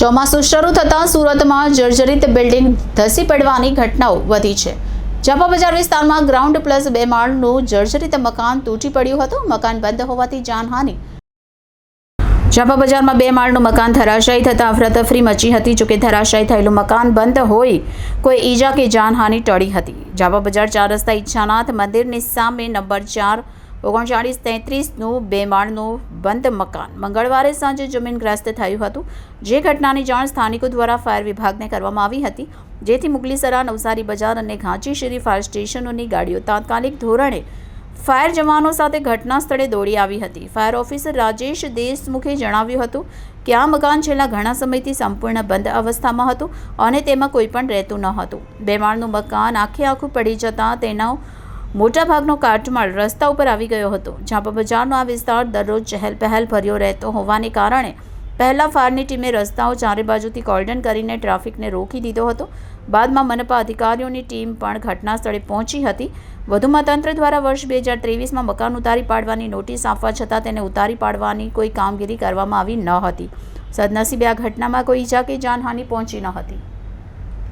ચોમાસું શરૂ થતાં સુરતમાં જર્જરિત બિલ્ડિંગ ધસી પડવાની ઘટનાઓ વધી છે. ચાંપા બજાર વિસ્તારમાં ગ્રાઉન્ડ પ્લસ બે માળનું જર્જરિત મકાન તૂટી પડ્યું હતું. મકાન બંધ હોવાથી જાનહાનિ. ચાંપા બજારમાં બે માળનું મકાન ધરાશાયી થતાં અફરાતફરી મચી હતી. જોકે ધરાશાયી થયેલું મકાન બંધ હોય કોઈ ઈજા કે જાનહાનિ ટળી હતી. ચાંપા બજાર ચાર રસ્તા ઈચ્છાનાથ મંદિરની સામે નંબર ચાર ઓગણચાળીસ તેત્રીસનું બે માળનું બંધ મકાન. મંગળવારે સાંજે જમીનગ્રસ્ત થયું હતું. જે ઘટનાની જાણ સ્થાનિકો દ્વારા ફાયર વિભાગને કરવામાં આવી હતી, જેથી મુગલીસરા, નવસારી બજાર અને ઘાંચીશેરી ફાયર સ્ટેશનોની ગાડીઓ તાત્કાલિક ધોરણે ફાયર જવાનો સાથે ઘટના સ્થળે દોડી આવી હતી. ફાયર ઓફિસર રાજેશ દેશમુખે જણાવ્યું હતું કે આ મકાન છેલ્લા ઘણા સમયથી સંપૂર્ણ બંધ અવસ્થામાં હતું અને તેમાં કોઈ પણ રહેતું ન હતું. બે માળનું મકાન આખે આખું પડી જતાં તેનો મોટાભાગનો કાટમાળ રસ્તા ઉપર આવી ગયો હતો ઝાંપા બજારનો આ વિસ્તાર દરરોજ ચહેલ પહેલ ભર્યો રહેતો હોવાને કારણે પહેલાં ફાયરની ટીમે રસ્તાઓ ચારે બાજુથી કોર્ડન કરીને ટ્રાફિકને રોકી દીધો હતો. બાદમાં મનપા અધિકારીઓની ટીમ પણ ઘટના સ્થળે પહોંચી હતી. વધુમાં તંત્ર દ્વારા વર્ષ બે હજાર ત્રેવીસમાં મકાન ઉતારી પાડવાની નોટિસ આપવા છતાં તેને ઉતારી પાડવાની કોઈ કામગીરી કરવામાં આવી ન હતી. સદનસીબે આ ઘટનામાં કોઈ ઈજા કે જાનહાનિ પહોંચી ન હતી.